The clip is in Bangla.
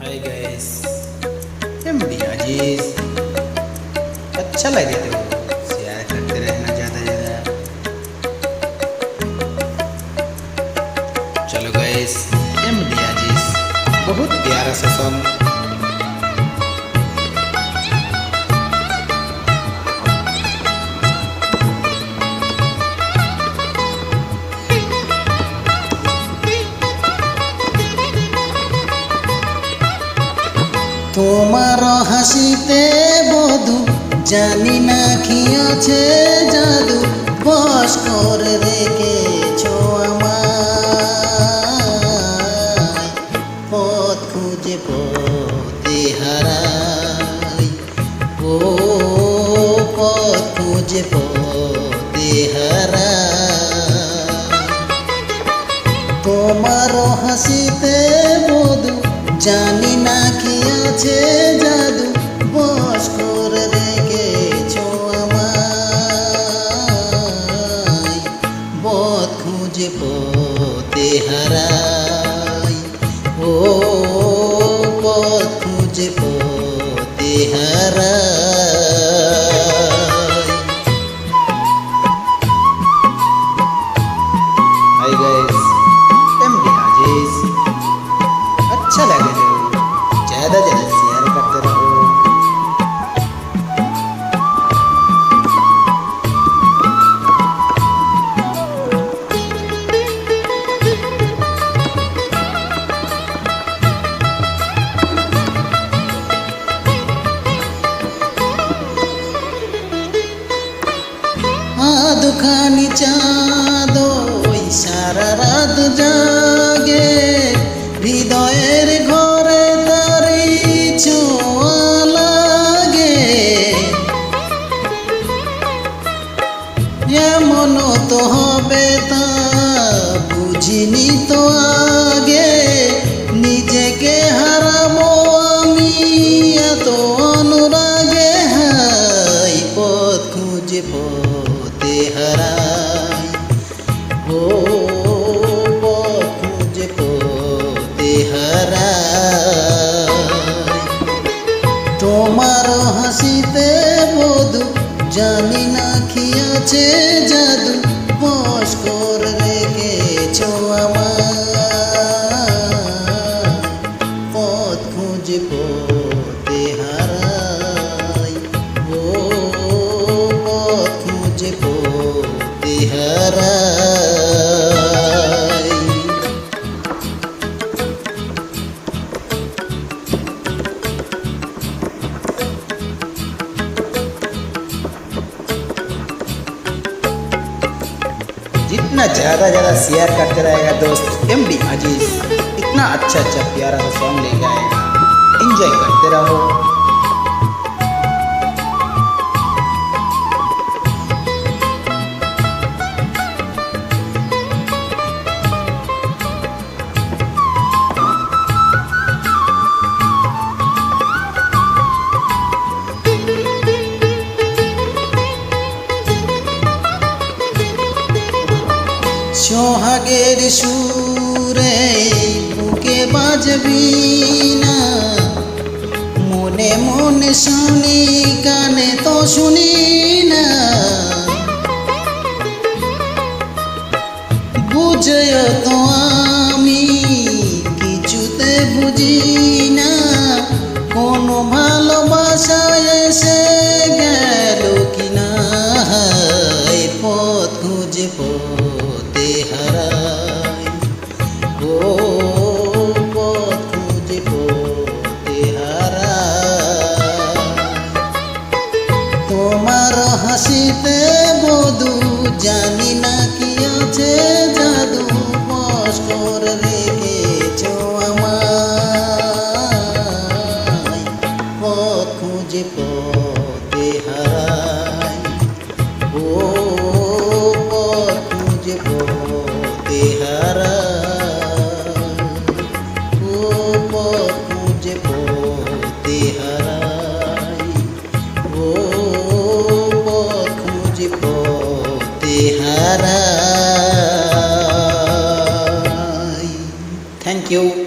हाय गाइस एमडी अज़ीज़ अच्छा लगे तो शेयर करते रहना ज़्यादा ज़्यादा। चलो गाइस एमडी अज़ीज़ बहुत प्यारा सा सॉन्ग তোমার হাসিতে বধু, জানি না কি আছে জাদু বস করে রেখেছ আমায়। পথ খুঁজে পথে হারাই, ও পথ খুঁজে পথে হারাই। তোমার হাসিতে বধু জানি না কি আছে জাদু। বস করে দেখেছ আমায়। পথ খুঁজে পথে হারাই। ও আদখানি চাঁদ, ওই সারা রাত জাগে। হৃদয়ের ঘরে তারি ছোঁয়া লাগে। এমন তো হবে তা বুঝিনি তো আগে। নিজেকে হারাবো আমি এত অনুরাগে। হাই পথ খুঁজে পথে হারাই ও, পথ খুঁজে পথে তোমার হাসিতে বধু জানি না কি আছে জাদু। বস করে রেখেছ আমার जितना ज़्यादा ज़्यादा शेयर करते रहेगा दोस्त एम डी अज़ीज़ इतना अच्छा अच्छा प्यारा सॉन्ग लेके आएगा इंजॉय करते रहो। সোহাগের সুরে বুকে বাজবি না। মনে মনে শুনি, কানে তো শুনি না। বুঝেও তো আমি কিছুতে বুঝি যে পথে হারাই ও পথ যে পথে হারাই, ও পথ যে পথে হারাই, ও পথ যে পথে হারাই। Thank you